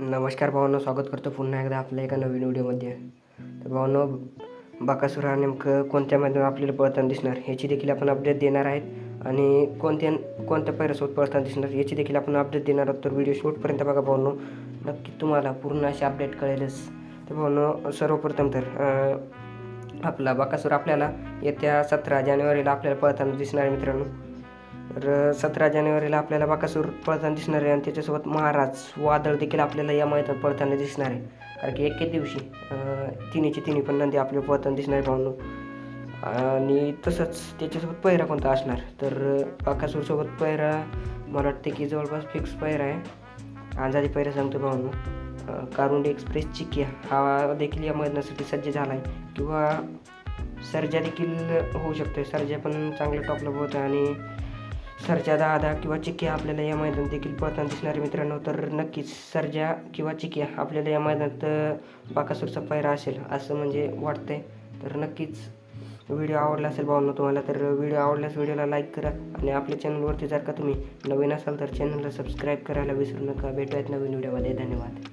नमस्कार भावांनो स्वागत करतो पुन्हा एकदा आपल्या एका नवीन व्हिडिओमध्ये. तर भावांनो बाकासुर हा नेमकं कोणत्या मैदानात आपल्याला पळताना दिसणार ह्याची देखील आपण अपडेट देणार आहेत. आणि कोणत्या कोणत्या पैरासोबत पळताना दिसणार याची देखील आपण अपडेट देणार आहोत. तर व्हिडिओ शूटपर्यंत बघा भावांनो. नक्की तुम्हाला पूर्ण अशी अपडेट कळेलच. तर भावांनो सर्वप्रथम तर आपला बाकासूर आपल्याला येत्या सतरा जानेवारीला आपल्याला पळताना दिसणार आहे मित्रांनो. तर सतरा जानेवारीला आपल्याला बाकासूर पळताना दिसणार आहे आणि त्याच्यासोबत महाराज वादळ देखील आपल्याला या मैदानात पळताना दिसणार आहे. कारण की एके दिवशी तिन्हीची तिन्ही पण नंदी आपल्याला पळताना दिसणार आहे भावनो आणि तसंच त्याच्यासोबत पहिरा कोणता असणार? तर बाकासूरसोबत पहिरा मला वाटते की जवळपास फिक्स पहिरा आहे. अंदाजे पहिरा सांगतो भावनो कारुंडी एक्सप्रेस चिकिया हा देखील या मैदानासाठी सज्ज झाला आहे किंवा सर्जा देखील होऊ शकतो सर्जा पण चांगल्या टॉपला पोहत आहे आणि सर्जा दहा दहा किंवा चिकिया आपल्याला या मैदानात देखील पळताना दिसणार मित्रांनो. तर नक्कीच सर्जा किंवा चिक्की आपल्याला या मैदानात बाकासूरचा पायरा असेल असं म्हणजे वाटतंय. तर नक्कीच व्हिडिओ आवडला असेल भावना तुम्हाला तर व्हिडिओ आवडल्यास व्हिडिओला लाईक करा आणि आपल्या चॅनलवरती जर का तुम्ही नवीन असाल तर चॅनलला सबस्क्राईब करायला विसरू नका. भेटूयात नवीन व्हिडिओमध्ये. धन्यवाद.